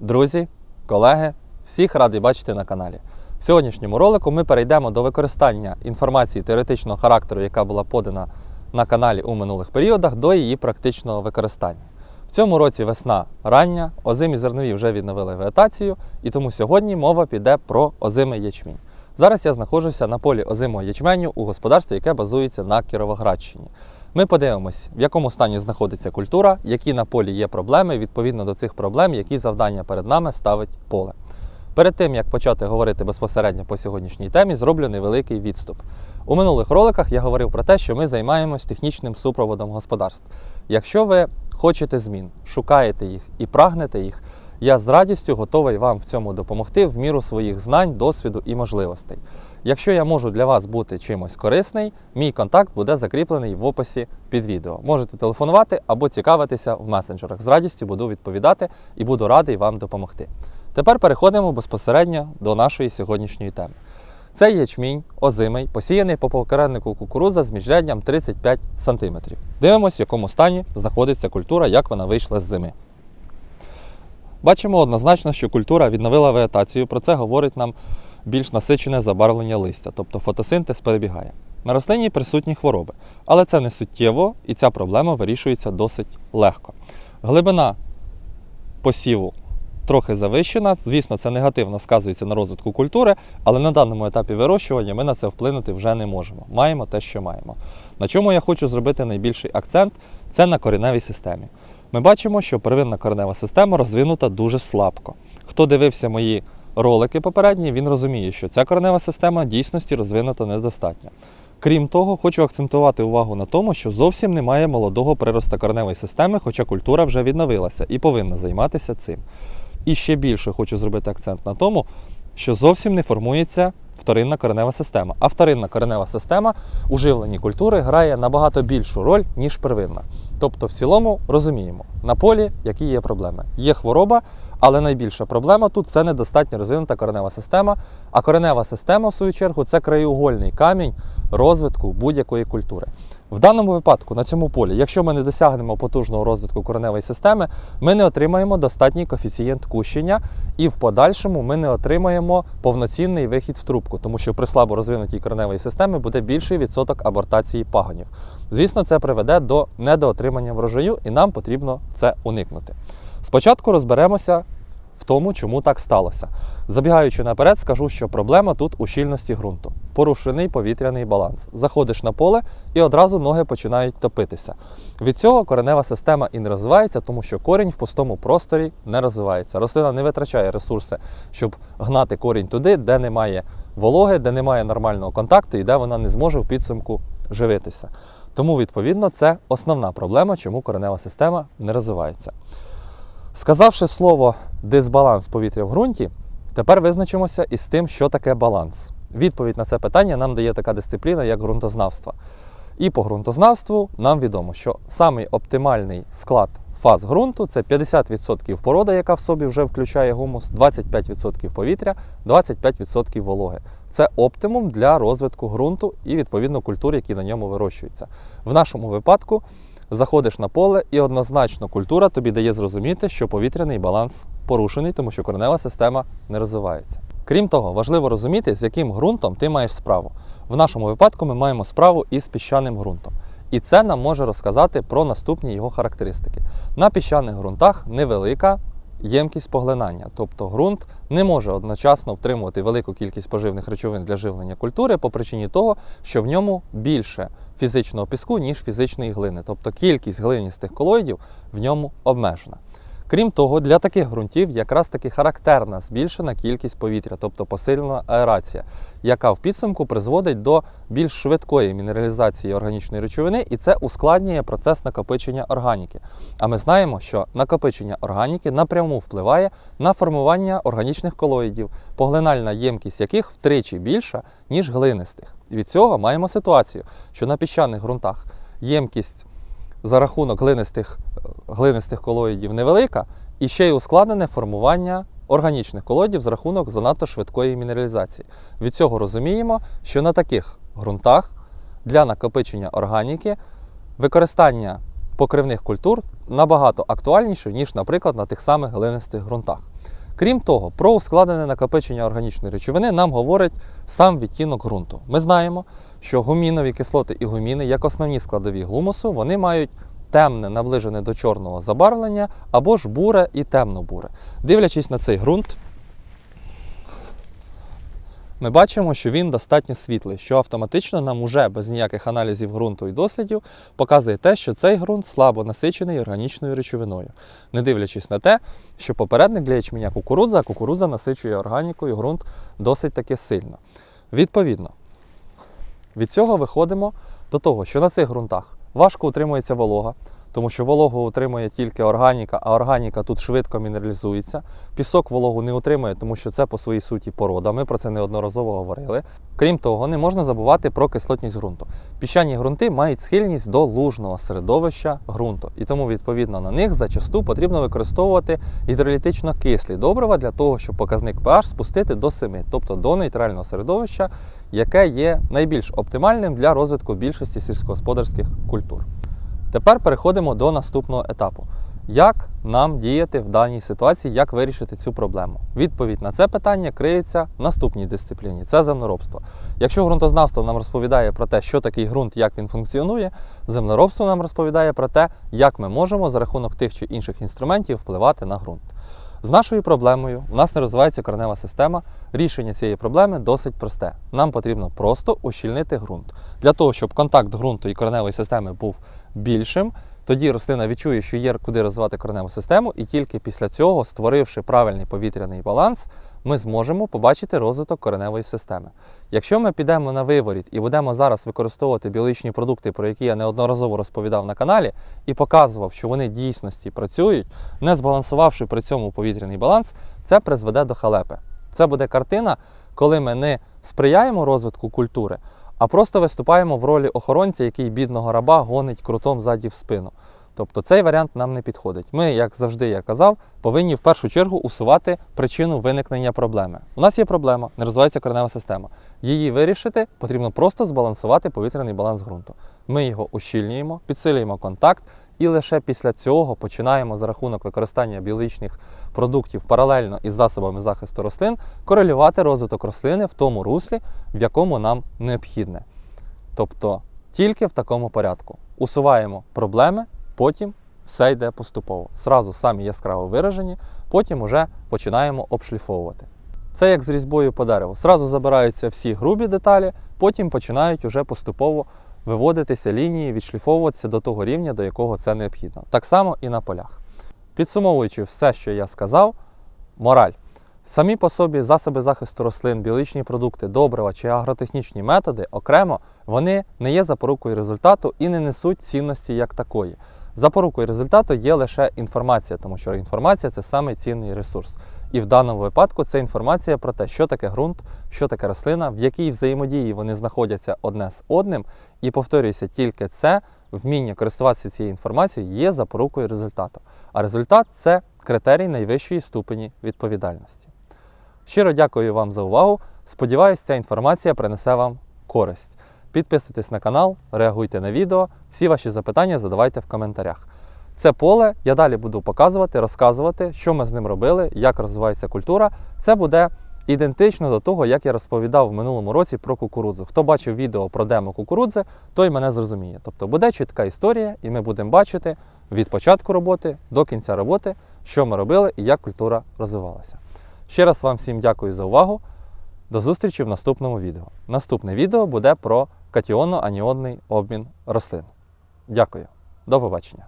Друзі, колеги, всіх радий бачити на каналі. В сьогоднішньому ролику ми перейдемо до використання інформації теоретичного характеру, яка була подана на каналі у минулих періодах, до її практичного використання. В цьому році весна рання, озимі зернові вже відновили вегетацію, і тому сьогодні мова піде про озимий ячмінь. Зараз я знаходжуся на полі озимого ячменю у господарстві, яке базується на Кіровоградщині. Ми подивимось, в якому стані знаходиться культура, які на полі є проблеми, відповідно до цих проблем, які завдання перед нами ставить поле. Перед тим як почати говорити безпосередньо по сьогоднішній темі, зроблю невеликий відступ. У минулих роликах я говорив про те, що ми займаємось технічним супроводом господарств. Якщо ви хочете змін, шукаєте їх і прагнете їх, я з радістю готовий вам в цьому допомогти в міру своїх знань, досвіду і можливостей. Якщо я можу для вас бути чимось корисний, мій контакт буде закріплений в описі під відео. Можете телефонувати або цікавитися в месенджерах. З радістю буду відповідати і буду радий вам допомогти. Тепер переходимо безпосередньо до нашої сьогоднішньої теми. Це ячмінь озимий, посіяний по покереннику кукурудза з міжряддям 35 см. Дивимось, в якому стані знаходиться культура, як вона вийшла з зими. Бачимо однозначно, що культура відновила вегетацію. Про це говорить нам більш насичене забарвлення листя, тобто фотосинтез перебігає. На рослині присутні хвороби, але це не суттєво і ця проблема вирішується досить легко. Глибина посіву трохи завищена. Звісно, це негативно сказується на розвитку культури, але на даному етапі вирощування ми на це вплинути вже не можемо. Маємо те, що маємо. На чому я хочу зробити найбільший акцент це на кореневій системі. Ми бачимо, що первинна коренева система розвинута дуже слабко. Хто дивився мої ролики попередні, він розуміє, що ця коренева система дійсності розвинута недостатньо. Крім того, хочу акцентувати увагу на тому, що зовсім немає молодого прироста кореневої системи, хоча культура вже відновилася і повинна займатися цим. І ще більше хочу зробити акцент на тому, що зовсім не формується вторинна коренева система. А вторинна коренева система у живленні культури грає набагато більшу роль, ніж первинна. Тобто, в цілому розуміємо, на полі які є проблеми. Є хвороба, але найбільша проблема тут це недостатньо розвинута коренева система. А коренева система, в свою чергу, це краєугольний камінь розвитку будь-якої культури. В даному випадку на цьому полі, якщо ми не досягнемо потужного розвитку кореневої системи, ми не отримаємо достатній коефіцієнт кущення, і в подальшому ми не отримаємо повноцінний вихід в трубку, тому що при слабо розвинутій кореневої системі буде більший відсоток абортації пагонів. Звісно, це приведе до недоотримання врожаю, і нам потрібно це уникнути. Спочатку розберемося в тому, чому так сталося. Забігаючи наперед, скажу, що проблема тут у щільності ґрунту. Порушений повітряний баланс. Заходиш на поле і одразу ноги починають топитися. Від цього коренева система і не розвивається, тому що корінь в пустому просторі не розвивається. Рослина не витрачає ресурси, щоб гнати корінь туди, де немає вологи, де немає нормального контакту і де вона не зможе в підсумку живитися. Тому, відповідно, це основна проблема, чому коренева система не розвивається. Сказавши слово дисбаланс повітря в ґрунті, тепер визначимося із тим, що таке баланс. Відповідь на це питання нам дає така дисципліна, як ґрунтознавство. І по ґрунтознавству нам відомо, що самий оптимальний склад фаз ґрунту це 50% порода, яка в собі вже включає гумус, 25% повітря, 25% вологи. Це оптимум для розвитку ґрунту і відповідно культур, які на ньому вирощуються. В нашому випадку заходиш на поле, і однозначно культура тобі дає зрозуміти, що повітряний баланс порушений, тому що коренева система не розвивається. Крім того, важливо розуміти, з яким ґрунтом ти маєш справу. В нашому випадку ми маємо справу із піщаним ґрунтом. І це нам може розказати про наступні його характеристики. На піщаних ґрунтах невелика ємкість поглинання, тобто ґрунт не може одночасно втримувати велику кількість поживних речовин для живлення культури по причині того, що в ньому більше фізичного піску, ніж фізичної глини, тобто кількість глиністих колоїдів в ньому обмежена. Крім того, для таких ґрунтів якраз таки характерна збільшена кількість повітря, тобто посилена аерація, яка в підсумку призводить до більш швидкої мінералізації органічної речовини, і це ускладнює процес накопичення органіки. А ми знаємо, що накопичення органіки напряму впливає на формування органічних колоїдів, поглинальна ємкість яких втричі більша, ніж глинистих. Від цього маємо ситуацію, що на піщаних ґрунтах ємкість за рахунок глинистих, глинистих колоїдів невелика, і ще й ускладнене формування органічних колоїдів за рахунок занадто швидкої мінералізації. Від цього розуміємо, що на таких ґрунтах для накопичення органіки використання покривних культур набагато актуальніше, ніж, наприклад, на тих самих глинистих ґрунтах. Крім того, про ускладнене накопичення органічної речовини нам говорить сам відтінок ґрунту. Ми знаємо, що гумінові кислоти і гуміни, як основні складові гумусу, вони мають темне, наближене до чорного забарвлення або ж буре і темно-буре. Дивлячись на цей ґрунт, ми бачимо, що він достатньо світлий, що автоматично нам уже без ніяких аналізів ґрунту і дослідів показує те, що цей ґрунт слабо насичений органічною речовиною, не дивлячись на те, що попередник для ячменя кукурудза, а кукурудза насичує органікою ґрунт досить таки сильно. Відповідно, від цього виходимо до того, що на цих ґрунтах важко утримується волога, тому що вологу утримує тільки органіка, а органіка тут швидко мінералізується. Пісок вологу не утримує, тому що це по своїй суті порода. Ми про це неодноразово говорили. Крім того, не можна забувати про кислотність ґрунту. Піщані ґрунти мають схильність до лужного середовища ґрунту, і тому, відповідно, на них зачасту потрібно використовувати гідролітично кислі добрива для того, щоб показник pH спустити до 7, тобто до нейтрального середовища, яке є найбільш оптимальним для розвитку більшості сільськогосподарських культур. Тепер переходимо до наступного етапу. Як нам діяти в даній ситуації, як вирішити цю проблему? Відповідь на це питання криється в наступній дисципліні це землеробство. Якщо ґрунтознавство нам розповідає про те, що такий ґрунт, як він функціонує, землеробство нам розповідає про те, як ми можемо за рахунок тих чи інших інструментів впливати на ґрунт. З нашою проблемою у нас не розвивається коренева система. Рішення цієї проблеми досить просте. Нам потрібно просто ущільнити ґрунт. Для того, щоб контакт ґрунту і кореневої системи був більшим, тоді рослина відчує, що є куди розвивати кореневу систему, і тільки після цього, створивши правильний повітряний баланс, ми зможемо побачити розвиток кореневої системи. Якщо ми підемо на виворіт і будемо зараз використовувати біологічні продукти, про які я неодноразово розповідав на каналі, і показував, що вони дійсності працюють, не збалансувавши при цьому повітряний баланс, це призведе до халепи. Це буде картина, коли ми не сприяємо розвитку культури, а просто виступаємо в ролі охоронця, який бідного раба гонить крутом ззаді в спину. Тобто цей варіант нам не підходить. Ми, як завжди я казав, повинні в першу чергу усувати причину виникнення проблеми. У нас є проблема, не розвивається коренева система. Її вирішити потрібно просто збалансувати повітряний баланс ґрунту. Ми його ущільнюємо, підсилюємо контакт, і лише після цього починаємо за рахунок використання біологічних продуктів паралельно із засобами захисту рослин корелювати розвиток рослини в тому руслі, в якому нам необхідне. Тобто тільки в такому порядку. Усуваємо проблеми, потім все йде поступово. Сразу самі яскраво виражені, потім уже починаємо обшліфовувати. Це як з різьбою по дереву. Сразу забираються всі грубі деталі, потім починають уже поступово виводитися лінії, відшліфовуватися до того рівня, до якого це необхідно. Так само і на полях. Підсумовуючи все, що я сказав, мораль. Самі по собі засоби захисту рослин, біологічні продукти, добрива чи агротехнічні методи окремо вони не є запорукою результату і не несуть цінності як такої. Запорукою результату є лише інформація, тому що інформація це саме цінний ресурс. І в даному випадку це інформація про те, що таке ґрунт, що таке рослина, в якій взаємодії вони знаходяться одне з одним. І повторюється, тільки це вміння користуватися цією інформацією є запорукою результату. А результат це критерій найвищої ступені відповідальності. Щиро дякую вам за увагу. Сподіваюсь, ця інформація принесе вам користь. Підписуйтесь на канал, реагуйте на відео. Всі ваші запитання задавайте в коментарях. Це поле я далі буду показувати, розказувати, що ми з ним робили, як розвивається культура. Це буде ідентично до того, як я розповідав в минулому році про кукурудзу. Хто бачив відео про демо кукурудзи, той мене зрозуміє. Тобто буде чітка історія, і ми будемо бачити від початку роботи до кінця роботи, що ми робили і як культура розвивалася. Ще раз вам всім дякую за увагу. До зустрічі в наступному відео. Наступне відео буде про катіонно-аніонний обмін рослин. Дякую. До побачення.